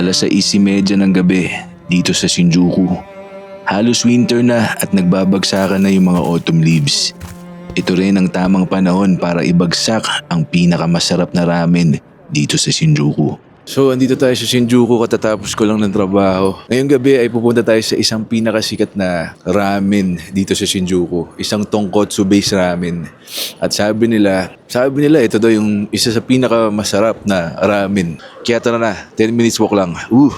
Alas 6.30 ng gabi dito sa Shinjuku. Halos winter na at nagbabagsakan na yung mga autumn leaves. Ito rin ang tamang panahon para ibagsak ang pinakamasarap na ramen dito sa Shinjuku. So, andito tayo sa Shinjuku katatapos ko lang ng trabaho. Ngayong gabi ay pupunta tayo sa isang pinakasikat na ramen dito sa Shinjuku. Isang tonkotsu based ramen. At sabi nila, sabi nila ito daw yung isa sa pinakamasarap na ramen. Kaya tara na, 10 minutes walk lang. Uh!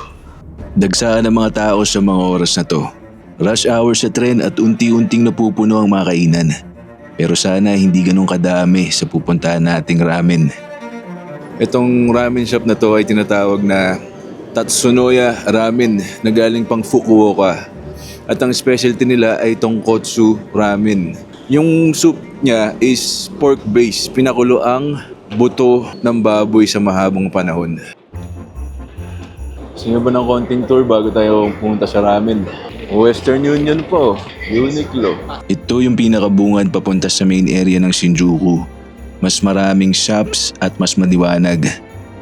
Dagsaan ang mga tao sa mga oras na to. Rush hour sa tren at unti-unting napupuno ang mga kainan. Pero sana hindi ganun kadami sa pupuntahan nating ramen. Itong ramen shop na to ay tinatawag na Tatsunoya Ramen na galing pang Fukuoka. At ang specialty nila ay tonkotsu ramen. Yung soup niya is pork base. Pinakulo ang buto ng baboy sa mahabang panahon. Sino ba ng konting tour bago tayo pumunta sa ramen? Western Union po. Uniqlo. Ito yung pinakabungad papunta sa main area ng Shinjuku. Mas maraming shops at mas maliwanag.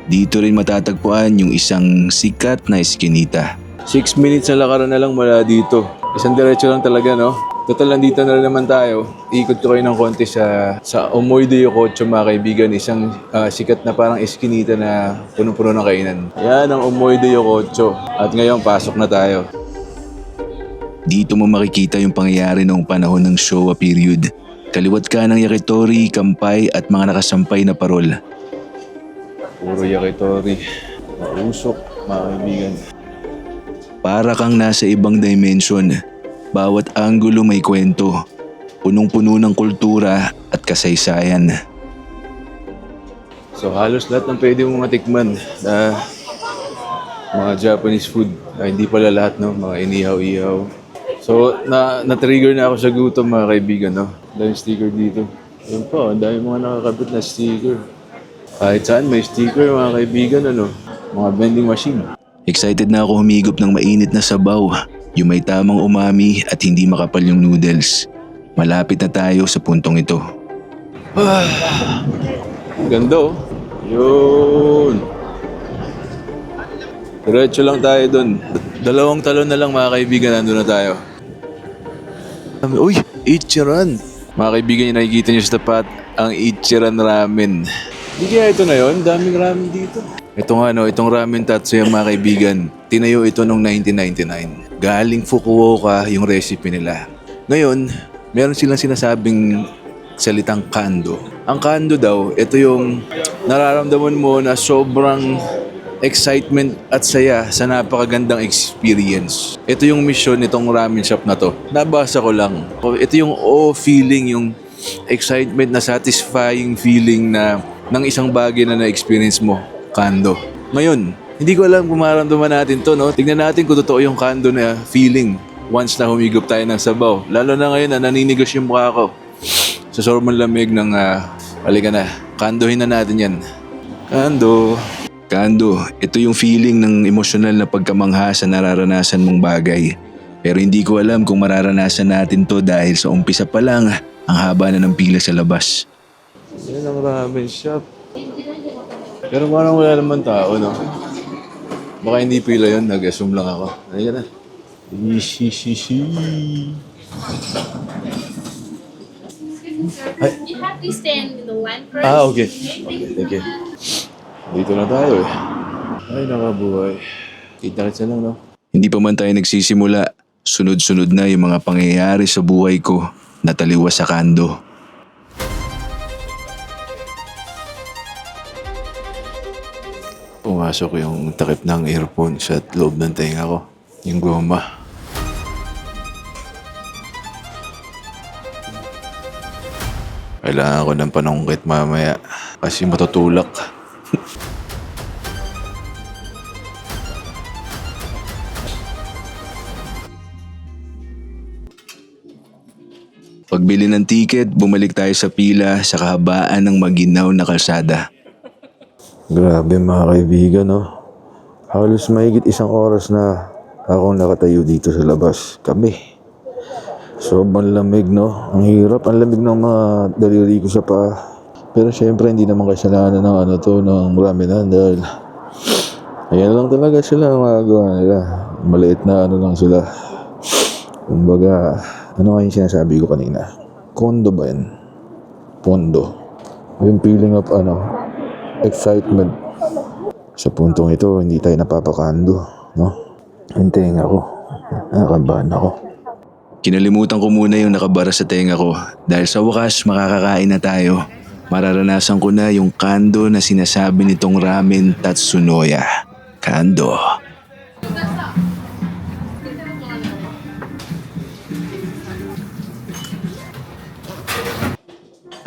Dito rin matatagpuan yung isang sikat na eskinita. 6 minutes na lakaran na lang mula dito. Isang diretso lang talaga, no? Total, nandito na rin naman tayo. Ikot ko kayo ng konti sa, sa Omoy de Yokocho, mga kaibigan. Isang ah, sikat na parang eskinita na punong-puno ng kainan. Yan ang Omoy de Yokocho. At ngayon, pasok na tayo. Dito mo makikita yung pangyayari noong panahon ng Showa period. Kaliwat ka ng yakitori, kampay at mga nakasampay na parol. Puro yakitori. Mausok, mga kaibigan. Para kang nasa ibang dimension. Bawat anggulo may kwento. Punong-puno ng kultura at kasaysayan. So halos lahat ng pwede mong matikman na mga Japanese food. Ay, hindi pala lahat, no? Mga inihaw-ihaw. So, na, na-trigger na ako sa gutom, mga kaibigan, no? Dahil sticker dito. Ayun po, ang dami mga nakakabit na sticker. Kahit saan may sticker, mga kaibigan, ano? Mga vending machine. Excited na ako humigop ng mainit na sabaw. Yung may tamang umami at hindi makapal yung noodles. Malapit na tayo sa puntong ito. Ganda oh. Yun. Diretso lang tayo dun. Dalawang talon na lang mga kaibigan, nandun na tayo. Uy, Ichiran! Mga kaibigan yung nakikita nyo sa tapat, ang Ichiran Ramen. Hindi kaya ito na yon daming ramen dito. Ito nga no, itong ramen tatsuya mga kaibigan, tinayo ito noong 1999. Galing Fukuoka yung recipe nila. Ngayon, meron silang sinasabing salitang kando. Ang kando daw, ito yung nararamdaman mo na sobrang excitement at saya sa napakagandang experience. Ito yung mission nitong ramen shop na to. Nabasa ko lang. Ito yung oh feeling, yung excitement na satisfying feeling na ng isang bagay na na-experience mo, kando. Ngayon, hindi ko alam kung maramdaman natin to, no? Tignan natin kung totoo yung kando na feeling once na humigop tayo ng sabaw. Lalo na ngayon na naninigos yung mukha ko. Sa sobrang lamig ng, uh, halika na, kandohin na natin yan. Kando. Kando, ito yung feeling ng emosyonal na pagkamangha sa nararanasan mong bagay. Pero hindi ko alam kung mararanasan natin to dahil sa umpisa pa lang, ang haba na ng pila sa labas. Yan ang ramen shop. Pero parang wala naman tao, no? Baka hindi pila yun, nag-assume lang ako. Ayun na. Ishishishi. You have to stand with the one first. Ah, okay. Okay, thank you. Dito na tayo eh. Ay, nakabuhay. Kita-kitsa lang, no? Hindi pa man tayo nagsisimula, sunod-sunod na yung mga pangyayari sa buhay ko na taliwas sa kando. Pumasok yung takip ng earphone sa loob ng tenga ko. Yung goma. Kailangan ko ng panungkit mamaya kasi matutulak. Pagbili ng tiket, bumalik tayo sa pila sa kahabaan ng maginaw na kalsada. Grabe mga kaibigan, no? Halos mahigit isang oras na akong nakatayo dito sa labas. Kami. Sobrang lamig, no? Ang hirap. Ang lamig ng mga daliri ko sa paa. Pero syempre, hindi naman kasalanan ng ano to, ng ramenan dahil Ayan lang talaga sila ang magagawa nila. Maliit na ano lang sila. Kumbaga, ano nga yung sinasabi ko kanina? Kondo ba yan? Pondo. Yung feeling of ano, excitement. Sa puntong ito, hindi tayo napapakando, no? Hintayin ako. Nakakabahan ako. Kinalimutan ko muna yung nakabara sa tenga ko dahil sa wakas makakakain na tayo. Mararanasan ko na yung kando na sinasabi nitong ramen Tatsunoya. Kando.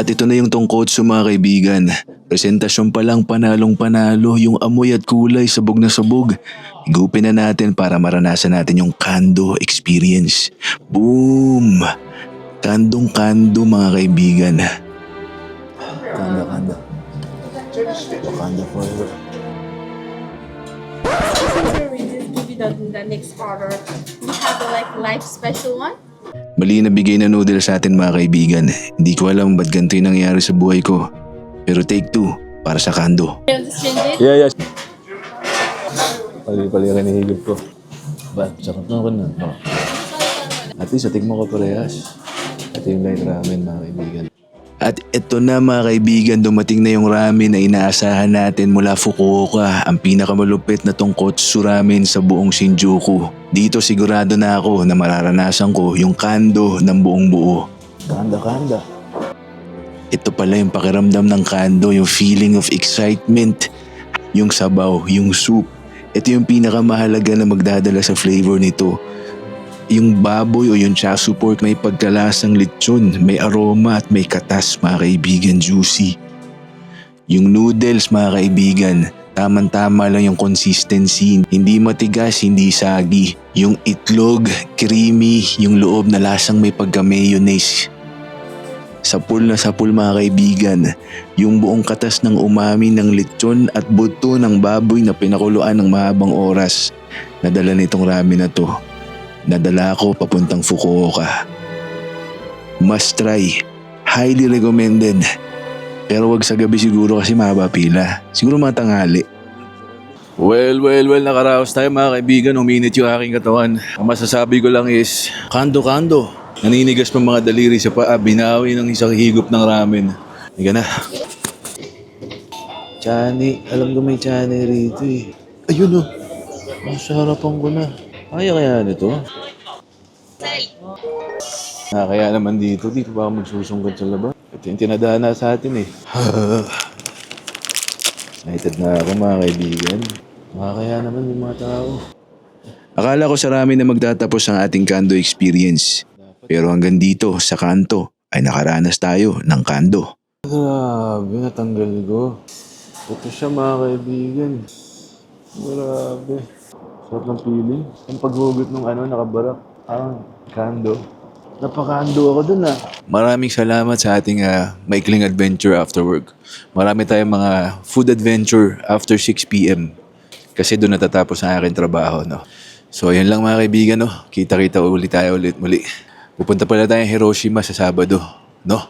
At ito na yung tongkotso mga kaibigan. Presentasyon pa lang panalong panalo yung amoy at kulay sabog na sabog. Higupin na natin para maranasan natin yung kando experience. Boom! Kandong kando mga kaibigan. Kanda, kanda. Kanda forever. We just give you the, the next order, we have the like life special one. Mali na bigay na noodle sa atin mga kaibigan. Hindi ko alam ba't ganito yung nangyari sa buhay ko. Pero take two para sa kando. Yeah, yeah. Pali-pali yung kinihigop ko. Ba, sakot na ako na. Oh. At least, atik mo ko parehas. Ito yung light ramen, mga kaibigan. At ito na mga kaibigan, dumating na yung ramen na inaasahan natin mula Fukuoka, ang pinakamalupit na tongkotsu ramen sa buong Shinjuku. Dito sigurado na ako na mararanasan ko yung kando ng buong buo. Kanda, kanda. Ito pala yung pakiramdam ng kando, yung feeling of excitement, yung sabaw, yung soup. Ito yung pinakamahalaga na magdadala sa flavor nito. Yung baboy o yung chasu pork may pagkalasang lechon, may aroma at may katas mga kaibigan, juicy. Yung noodles mga kaibigan, tamang-tama lang yung consistency, hindi matigas, hindi sagi. Yung itlog, creamy, yung loob na lasang may pagka-mayonnaise. Sapul na sapul mga kaibigan, yung buong katas ng umami ng lechon at buto ng baboy na pinakuluan ng mahabang oras. Nadala nitong ramen na to. Nadala ako papuntang Fukuoka. Must try. Highly recommended. Pero wag sa gabi siguro kasi mahaba pila. Siguro mga tanghali. Well, well, well, nakaraos tayo mga kaibigan. Uminit yung aking katawan. Ang masasabi ko lang is, kando-kando. Naninigas pa mga daliri sa paa. Binawi ng isang higop ng ramen. Higa na. Chani. Alam ko may chani rito eh. Ayun oh. Nasa harapan ko na. Kaya kaya nito? Ah, kaya naman dito. Dito ba ako magsusungkot sa labas? Ito yung tinadhana sa atin eh. Excited na ako mga kaibigan. Makakaya naman yung mga tao. Akala ko sa ramen na magtatapos ang ating kando experience. Pero hanggang dito sa kanto ay nakaranas tayo ng kando. Grabe, natanggal ko. Ito siya mga kaibigan. Grabe. Sarap ng feeling. Ang paghugot ng ano, nakabarak. Ah, kando. Napakando ako dun ah. Maraming salamat sa ating ah, maikling adventure after work. Marami tayong mga food adventure after 6pm. Kasi doon natatapos ang aking trabaho. No? So yun lang mga kaibigan. No? Kita-kita ulit tayo ulit muli. Pupunta pala tayong Hiroshima sa Sabado. No?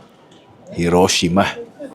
Hiroshima.